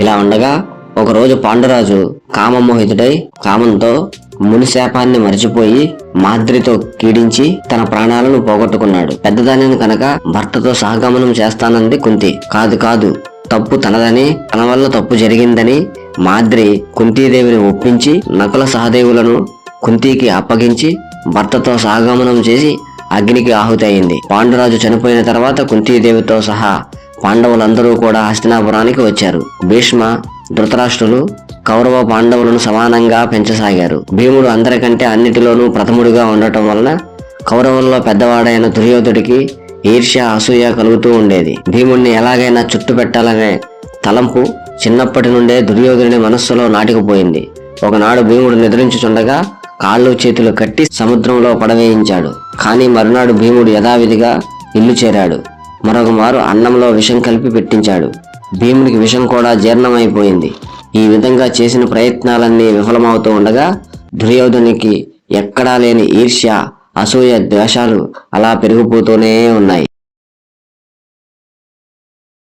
ఇలా ఉండగా ఒకరోజు పాండురాజు కామమోహితుడై కామంతో మునిశాపాన్ని మరిచిపోయి మాద్రితో కీడించి తన ప్రాణాలను పోగొట్టుకున్నాడు. పెద్దదానిని కనుక భర్తతో సహగమనం చేస్తానంది కుంతి. కాదు కాదు తప్పు తనదని తన వల్ల తప్పు జరిగిందని మాద్రి కుంతీదేవిని ఒప్పించి నకుల సహదేవులను కుంతికి అప్పగించి భర్తతో సహగమనం చేసి అగ్నికి ఆహుతి అయింది. పాండురాజు చనిపోయిన తర్వాత కుంతీదేవితో సహా పాండవులందరూ కూడా హస్తినాపురానికి వచ్చారు. భీష్మ ధృతరాష్ట్రులు కౌరవ పాండవులను సమానంగా పెంచసాగారు. భీముడు అందరికంటే అన్నిటిలోనూ ప్రథముడిగా ఉండటం వలన కౌరవుల్లో పెద్దవాడైన దుర్యోధుడికి ఈర్ష్య అసూయ కలుగుతూ ఉండేది. భీముడిని ఎలాగైనా చుట్టు పెట్టాలనే తలంపు చిన్నప్పటి నుండే దుర్యోధుని మనస్సులో నాటుకుపోయింది. ఒకనాడు భీముడు నిద్రించుచుండగా కాళ్ళు చేతులు కట్టి సముద్రంలో పడవేయించాడు. కానీ మరునాడు భీముడు యథావిధిగా ఇల్లు చేరాడు. మరొక మారు అన్నంలో విషం కలిపి పెట్టించాడు. భీమునికి విషం కూడా జీర్ణమైపోయింది. ఈ విధంగా చేసిన ప్రయత్నాలన్నీ విఫలమవుతూ ఉండగా దుర్యోధనికి ఎక్కడా లేని ఈర్ష్య అసూయ ద్వేషాలు అలా పెరిగిపోతూనే ఉన్నాయి.